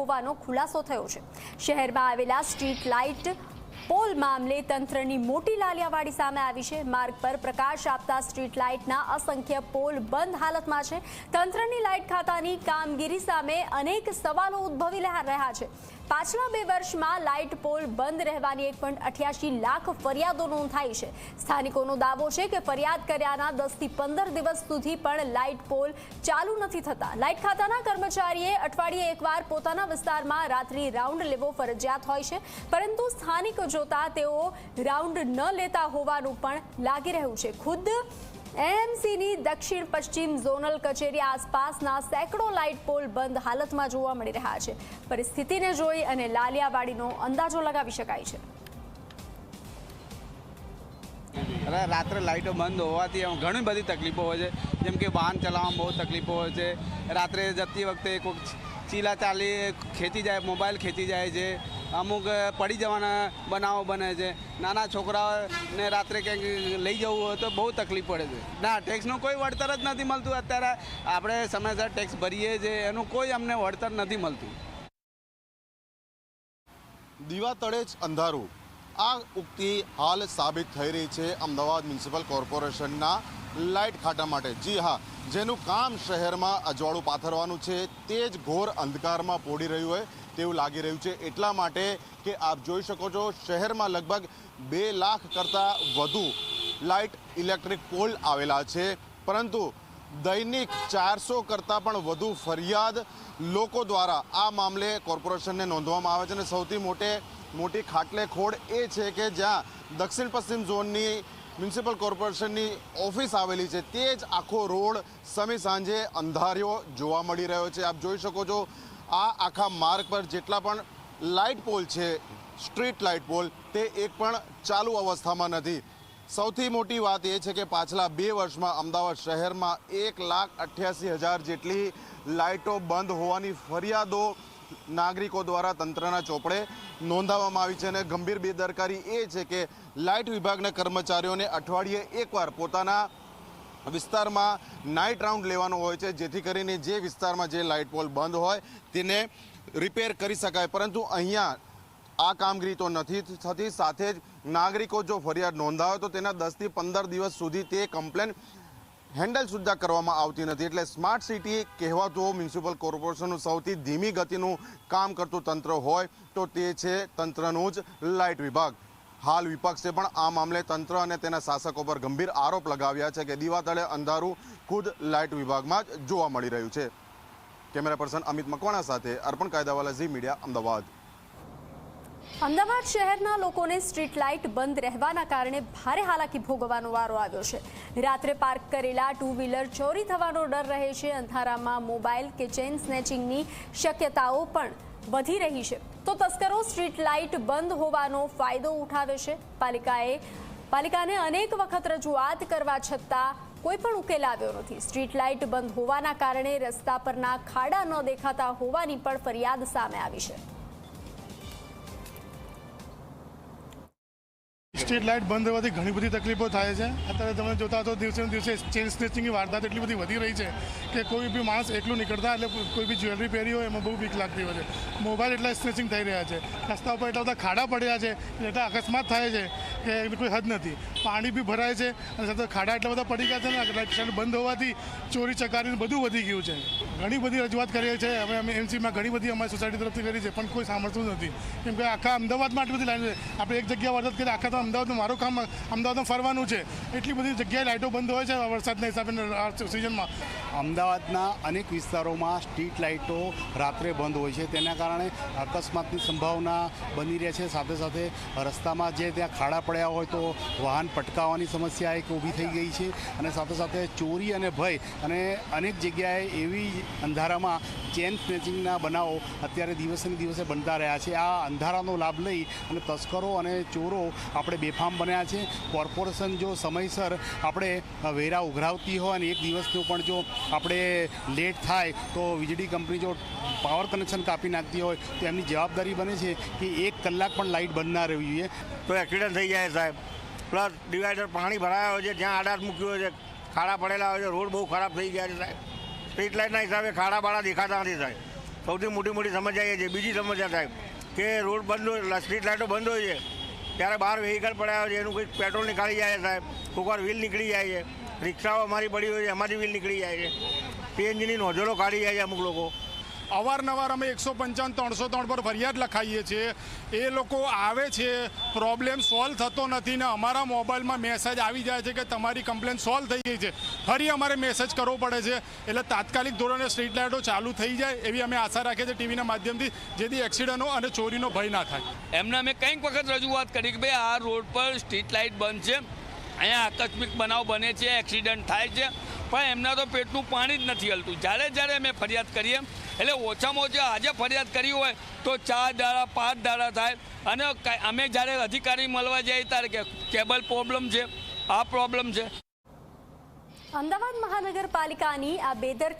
હોવાનો ખુલાસો થયો છે. શહેરમાં આવેલા સ્ટ્રીટ લાઇટ પોલ મામલે તંત્રની મોટી લાલિયાવાડી સામે આવી છે. માર્ગ પર પ્રકાશ આપતા સ્ટ્રીટ લાઇટના અસંખ્ય પોલ બંધ હાલતમાં છે. તંત્રની લાઇટ ખાતાની કામગીરી સામે અનેક સવાલો ઉદ્ભવી રહ્યા છે. પાછલા બે વર્ષમાં લાઇટ પોલ બંધ રહેવાની એક પોઈન્ટ અઠ્યાસી લાખ ફરિયાદો નોંધાઈ છે. સ્થાનિકોનો દાવો છે કે ફરિયાદ કર્યાના દસથી પંદર દિવસ સુધી પણ લાઇટ પોલ ચાલુ નથી થતા. લાઇટ ખાતાના કર્મચારીએ અઠવાડિયે એકવાર પોતાના વિસ્તારમાં રાત્રિ રાઉન્ડ લેવો ફરજિયાત હોય છે, પરંતુ સ્થાનિક જોતા તેઓ રાઉન્ડ ન લેતા હોવાનું પણ લાગી રહ્યું છે. ખુદ એએમસીની દક્ષિણ પશ્ચિમ ઝોનલ કચેરી આસપાસના સેંકડો લાઇટ પોલ બંધ હાલતમાં જોવા મળી રહ્યા છે. પરિસ્થિતિને જોઈ અને લાલિયાવાડીનો અંદાજો લગાવી શકાય છે. રાત્રે લાઇટો બંધ હોવાથી ઘણી બધી તકલીફો હોય છે. જેમ કે વાહન ચલાવવામાં બહુ તકલીફો હોય છે. રાત્રે જતી વખતે કોઈક ચીલા ચાલી ખેંચી જાય, મોબાઈલ ખેંચી જાય છે. અમુક પડી જવાના બનાવો બને છે. નાના છોકરાઓને રાત્રે ક્યાંક લઈ જવું હોય તો બહુ તકલીફ પડે છે. ના, ટેક્સનું કોઈ વળતર જ નથી મળતું અત્યારે. આપણે સમયસર ટેક્સ ભરીએ છીએ, એનું કોઈ અમને વળતર નથી મળતું. દીવા તળે જ અંધારું. આ ઉક્તિ હાલ સાબિત થઈ રહી છે અમદાવાદ મ્યુનિસિપલ કોર્પોરેશનના લાઇટ ખાટા માટે. જી હા, જેનું કામ શહેરમાં અજવાળું પાથરવાનું છે, તે જ ઘોર અંધકારમાં પોડી રહ્યું હોય તેવું લાગી રહ્યું છે એટલા માટે કે આપ જોઈ શકો છો શહેરમાં લગભગ બે લાખ કરતાં વધુ લાઇટ ઇલેક્ટ્રિક પોલ આવેલા છે. પરંતુ દૈનિક ચારસો કરતાં પણ વધુ ફરિયાદ લોકો દ્વારા આ મામલે કોર્પોરેશનને નોંધવામાં આવે છે અને સૌથી મોટે મોટી ખાટલે ખોડ એ છે કે જ્યાં દક્ષિણ પશ્ચિમ ઝોનની મ્યુનિસિપલ કોર્પોરેશનની ઓફિસ આવેલી છે. તે જ આખો રોડ સમી સાંજે અંધાર્યો જોવા મળી રહ્યો છે. આપ જોઈ શકો છો આ આખા માર્ગ પર જેટલા પણ લાઇટ પોલ છે, સ્ટ્રીટ લાઇટ પોલ, તે એક પણ ચાલુ અવસ્થામાં નથી. સૌથી મોટી વાત એ છે કે પાછલા બે વર્ષમાં અમદાવાદ શહેરમાં એક લાખ અઠ્યાસી હજાર જેટલી લાઇટો બંધ હોવાની ફરિયાદો નાગરિકો દ્વારા તંત્રના ચોપડે નોંધાવવામાં આવી છે અને ગંભીર બેદરકારી એ છે કે લાઇટ વિભાગના કર્મચારીઓને અઠવાડિયે એકવાર પોતાના વિસ્તારમાં નાઇટ રાઉન્ડ લેવાનો હોય છે, જેથી કરીને જે વિસ્તારમાં જે લાઇટ પોલ બંધ હોય, તેને રિપેર કરી શકાય. પરંતુ અહીંયા આ કામગીરી તો નથી થતી. સાથે જ નાગરિકો જો ફરિયાદ નોંધાવે તો તેના દસથી પંદર દિવસ સુધી તે કમ્પ્લેન હેન્ડલ સુદ્ધા કરવામાં આવતી નથી. એટલે સ્માર્ટ સિટી કહેવાતું મ્યુનિસિપલ કોર્પોરેશનનું સૌથી ધીમી ગતિનું કામ કરતું તંત્ર હોય તો તે છે તંત્રનું જ લાઇટ વિભાગ. હાલ વિપક્ષે પણ આ મામલે તંત્ર અને તેના શાસકો પર ગંભીર આરોપ લગાવ્યા છે કે દીવાતળે અંધારું ખુદ લાઇટ વિભાગમાં જ જોવા મળી રહ્યું છે. કેમેરા પર્સન અમિત મકવાણા સાથે અર્પણ કાયદાવાલા ઝી મીડિયા, અમદાવાદ. અમદાવાદ શહેરના લોકોને સ્ટ્રીટ લાઇટ બંધ રહેવાના કારણે ભારે હાલાકી ભોગવવાનો વારો આવ્યો છે. રાત્રે પાર્ક કરેલા ટુ વ્હીલર ચોરી થવાનો ડર રહે છે. અંધારામાં મોબાઈલ કે ચેઇન સ્નેચિંગની શક્યતાઓ પણ વધી રહી છે. તો તસ્કરો સ્ટ્રીટ લાઇટ બંધ હોવાનો ફાયદો ઉઠાવે છે. પાલિકાએ, પાલિકાને અનેક વખત રજૂઆત કરવા છતાં કોઈ પણ ઉકેલ આવ્યો નથી. સ્ટ્રીટ લાઇટ બંધ હોવાના કારણે રસ્તા પરના ખાડા ન દેખાતા હોવાની પણ ફરિયાદ સામે આવી છે. સ્ટ્રીટ લાઇટ બંધ રહેવાથી ઘણી બધી તકલીફો થાય છે. અત્યારે તમે જોતા તો દિવસે દિવસે ચેન સ્નેચિંગની વારદાત એટલી બધી વધી રહી છે કે કોઈ બી માણસ એકલું નીકળતા એટલે કોઈ બી જ્વેલરી પહેરી હોય એમાં બહુ બીક લાગતી હોય છે. મોબાઈલ એટલા સ્નેચિંગ થઈ રહ્યા છે. રસ્તા ઉપર એટલા બધા ખાડા પડ્યા છે એટલા અકસ્માત થાય છે કે કોઈ હદ નથી. પાણી બી ભરાય છે અને સાથે ખાડા એટલા બધા પડી ગયા છે ને લાઇટ બંધ હોવાથી ચોરી ચકારી બધું વધી ગયું છે. ઘણી બધી રજૂઆત કરીએ છીએ હવે અમે એમસીમાં ઘણી બધી અમારી સોસાયટી તરફથી કરી છે, પણ કોઈ સાંભળતું નથી. કેમ કે આખા અમદાવાદમાં આટલી બધી લાઈન છે આપણે એક જગ્યા વરસાદ કરીએ આખા તો અમદાવાદમાં મારું કામ અમદાવાદમાં ફરવાનું છે. એટલી બધી જગ્યાએ લાઇટો બંધ હોય છે વરસાદના હિસાબે સિઝનમાં અમદાવાદના અનેક વિસ્તારોમાં સ્ટ્રીટ લાઇટો રાત્રે બંધ હોય છે. તેના કારણે અકસ્માતની સંભાવના બની રહે છે. સાથે સાથે રસ્તામાં જે ત્યાં ખાડા પડ્યા હોય તો વાહન પટકાવવાની સમસ્યા એક ઊભી થઈ ગઈ છે અને સાથે સાથે ચોરી અને ભય અને અનેક જગ્યાએ એવી અંધારામાં ચેન સ્નેચિંગના બનાવો અત્યારે દિવસે દિવસે બનતા રહ્યા છે. આ અંધારાનો લાભ લઈ અને તસ્કરો અને ચોરો આપણે બેફામ બન્યા છે. કોર્પોરેશન જો સમયસર આપણે વેરા ઉઘરાવતી હોય અને એક દિવસનું પણ જો આપણે લેટ થાય તો વીજળી કંપની જો પાવર કનેક્શન કાપી નાખતી હોય તો એમની જવાબદારી બને છે કે એક કલાક પણ લાઇટ બંધ ના રહેવી જોઈએ. તો એક્સિડન્ટ થઈ જાય સાહેબ. પ્લસ ડિવાઈડર પાણી ભરાયા હોય છે, જ્યાં આડાત મૂક્યું છે, ખાડા પડેલા હોય છે, રોડ બહુ ખરાબ થઈ ગયા છે સાહેબ. સ્ટ્રીટ લાઇટના હિસાબે ખાડા બાળા દેખાતા નથી સાહેબ. સૌથી મોટી મોટી સમસ્યા એ છે, બીજી સમસ્યા સાહેબ, કે રોડ બંધ હોય સ્ટ્રીટ લાઇટો બંધ હોય છે, ત્યારે બહાર વેહિકલ પડ્યા હોય છે, એનું કંઈક પેટ્રોલ નીકળી જાય સાહેબ કોઈકવાર વ્હીલ નીકળી જાય છે, રિક્ષાઓ અમારી પડી હોય છે, એમાંથી વ્હીલ નીકળી જાય છે. પીએનજીની નોઝલો કાઢી જાય છે અમુક લોકો. અવારનવાર અમે એકસો પંચાવન, ત્રણસો ત્રણ પર ફરિયાદ લખાઈએ છીએ. એ લોકો આવે છે પ્રોબ્લેમ સોલ્વ થતો નથી ને અમારા મોબાઈલમાં મેસેજ આવી જાય છે કે તમારી કમ્પ્લેન સોલ્વ થઈ ગઈ છે. ફરી અમારે મેસેજ કરવો પડે છે. એટલે તાત્કાલિક ધોરણે સ્ટ્રીટ લાઇટો ચાલુ થઈ જાય એવી અમે આશા રાખીએ છીએ ટીવીના માધ્યમથી, જેથી એક્સિડન્ટો અને ચોરીનો ભય ના થાય. એમને અમે કંઈક વખત રજૂઆત કરી કે ભાઈ, આ રોડ પર સ્ટ્રીટ લાઇટ બંધ છે. અહીંયા આકસ્મિક બનાવ બને છે એક્સિડન્ટ થાય છે. પણ એમના તો પેટનું પાણી જ નથી હલતું. જ્યારે જ્યારે અમે ફરિયાદ કરીએ એટલે ઓછામાં ઓછા આજે ફરિયાદ કરી હોય તો ચાર દાડા, પાંચ દાડા થાય. અને અમે જ્યારે અધિકારી મળવા જઈએ ત્યારે કે કેબલ પ્રોબ્લેમ છે, આ પ્રોબ્લેમ છે. અમદાવાદ મહાનગરપાલિકાની આ બેદરકારી